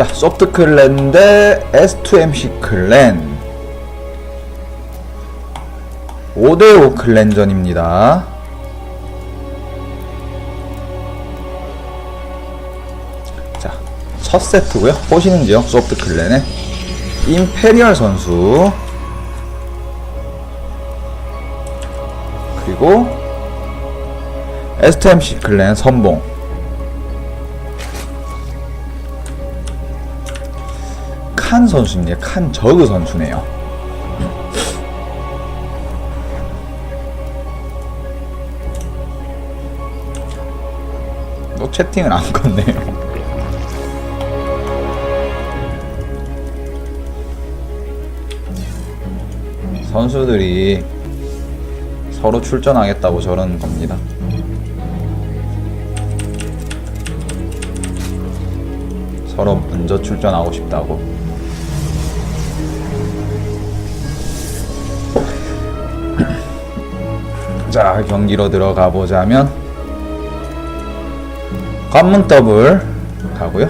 자, 소프트 클랜 대 S2MC 클랜. 5대5 클랜전입니다. 자, 첫 세트고요. 보시는지요? 소프트 클랜의 임페리얼 선수. 그리고 S2MC 클랜 선봉. 칸 선수입니다. 칸 저그 선수네요. 또 채팅을 안 껐네요. 선수들이 서로 출전하겠다고 저러는 겁니다. 서로 먼저 출전하고 싶다고. 자, 경기로 들어가 보자면 관문 더블 가고요.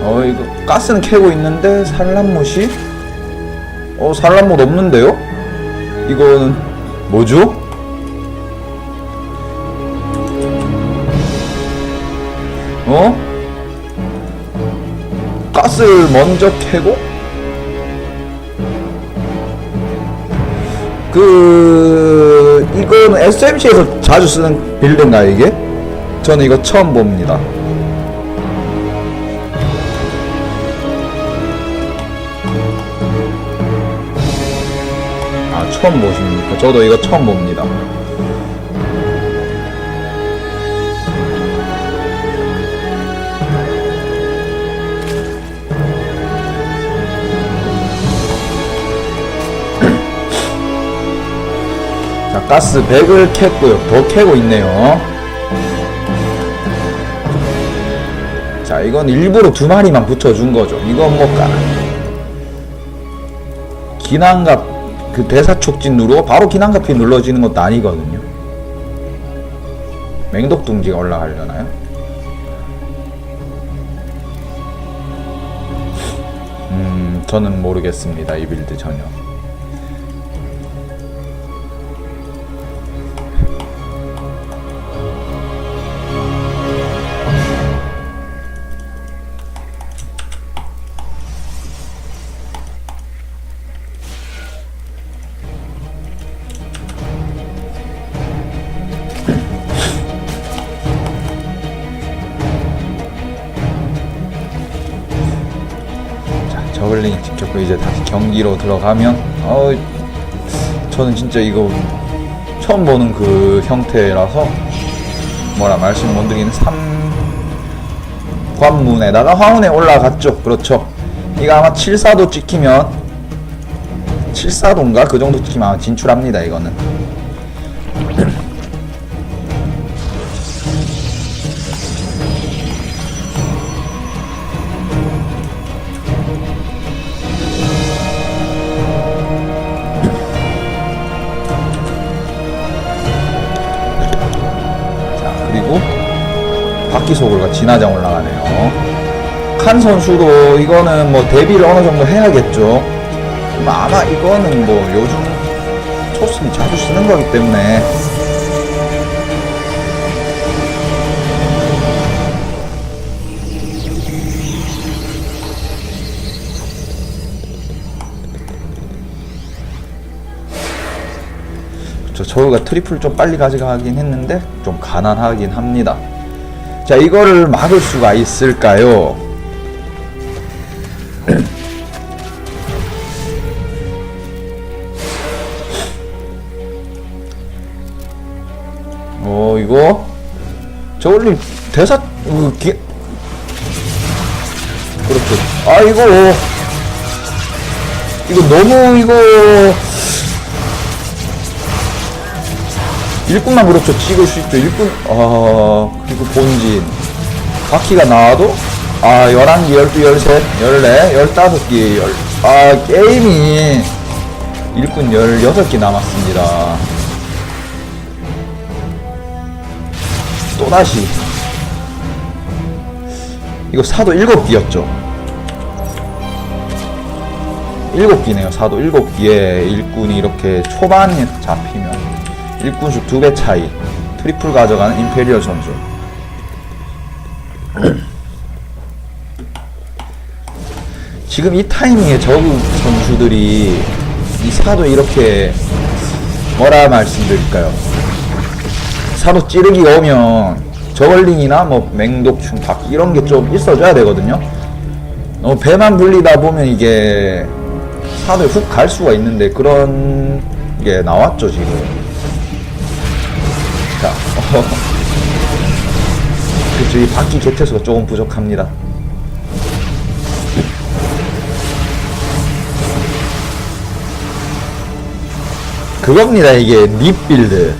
어, 이거 가스는 캐고 있는데 산란못이 어, 산란못 없는데요? 이거는 뭐죠? 어? 가스를 먼저 캐고 그 이건 SMC에서 자주 쓰는 빌드인가 이게? 저는 이거 처음 봅니다. 아 처음 보십니까? 저도 이거 처음 봅니다. 가스 100을 캤고요. 더 캐고 있네요. 자, 이건 일부러 두 마리만 붙여준 거죠. 이건 뭐, 까... 기난갑, 그 대사 촉진 누르고 바로 기난갑이 눌러지는 것도 아니거든요. 맹독 둥지가 올라가려나요? 음, 저는 모르겠습니다. 이 빌드 전혀. 저글링 직접 이제 다시 경기로 들어가면 어 저는 진짜 이거 처음 보는 그 형태라서 뭐라 말씀 못 드리는 3 관문에다가 화문에 올라갔죠. 그렇죠. 이거 아마 74도 찍히면 74도인가 그 정도 찍히면 아마 진출합니다. 이거는. 바퀴 소굴과 진화장 올라가네요. 칸 선수도 이거는 뭐 데뷔를 어느 정도 해야겠죠. 뭐 아마 이거는 뭐 요즘 초스이 자주 쓰는 거기 때문에 저 저우가 트리플 좀 빨리 가져가긴 했는데 좀 가난하긴 합니다. 자 이거를 막을 수가 있을까요? 어 이거 저울림 대사 어, 기... 그렇죠. 아 이거 이거 너무 이거 일꾼만 그렇죠. 찍을 수 있죠. 일꾼, 아, 그리고 본진. 바퀴가 나와도, 아, 11개, 12, 13, 14, 15개, 열, 아, 게임이 일꾼 16개 남았습니다. 또다시. 이거 사도 7기였죠. 7기네요. 사도 7기에 일꾼이 이렇게 초반에 잡히면 일꾼수 2배 차이. 트리플 가져가는 임페리얼 선수. 지금 이 타이밍에 저그 선수들이 이 사도 이렇게 뭐라 말씀드릴까요? 사도 찌르기가 오면 저걸링이나 뭐 맹독충 바퀴 이런 게 좀 있어줘야 되거든요. 너무 배만 불리다 보면 이게 사도에 훅 갈 수가 있는데 그런 게 나왔죠 지금. 이 바퀴 개체수가 조금 부족합니다. 그겁니다 이게 립 빌드.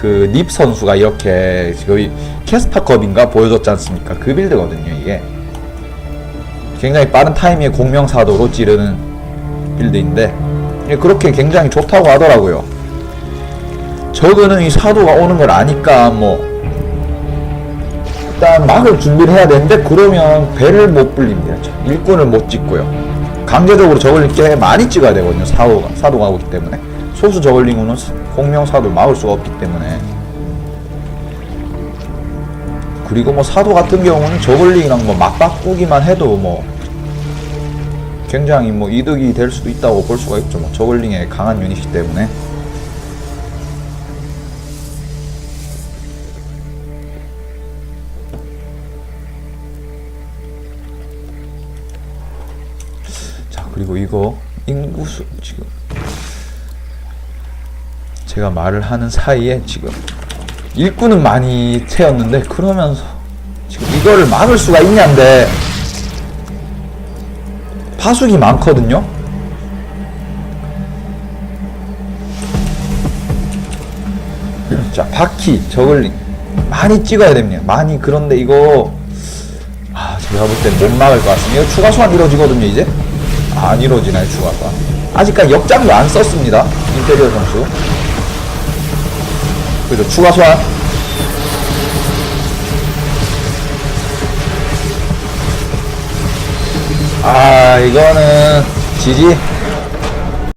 그립 선수가 이렇게 거의 캐스파컵인가 보여줬지 않습니까? 그 빌드거든요 이게. 굉장히 빠른 타이밍에 공명사도로 찌르는 빌드인데 예, 그렇게 굉장히 좋다고 하더라고요. 저거는 이 사도가 오는 걸 아니까 뭐 일단 막을 준비를 해야 되는데 그러면 배를 못 불립니다 일꾼을 못 찍고요 강제적으로 저글링 꽤 많이 찍어야 되거든요. 사도가, 사도가 오기 때문에. 소수 저글링으로는 공명 사도를 막을 수가 없기 때문에. 그리고 뭐 사도 같은 경우는 저글링이랑 뭐 막 바꾸기만 해도 뭐 굉장히 뭐 이득이 될 수도 있다고 볼 수가 있죠. 뭐 저글링의 강한 유닛이기 때문에. 그리고 이거 인구수 지금 제가 말을 하는 사이에 지금 일꾼은 많이 채웠는데 그러면서 지금 이거를 막을 수가 있냐인데 파수기 많거든요? 자 바퀴 저글링 많이 찍어야 됩니다. 많이 그런데 이거 아 제가 볼땐못 막을 것 같습니다. 이거 추가 소환 이루어지거든요 이제 안 이루어지나요 추가가 아직까지 역장도 안 썼습니다. 인테리어 선수. 그죠 추가 소환 아 이거는 지지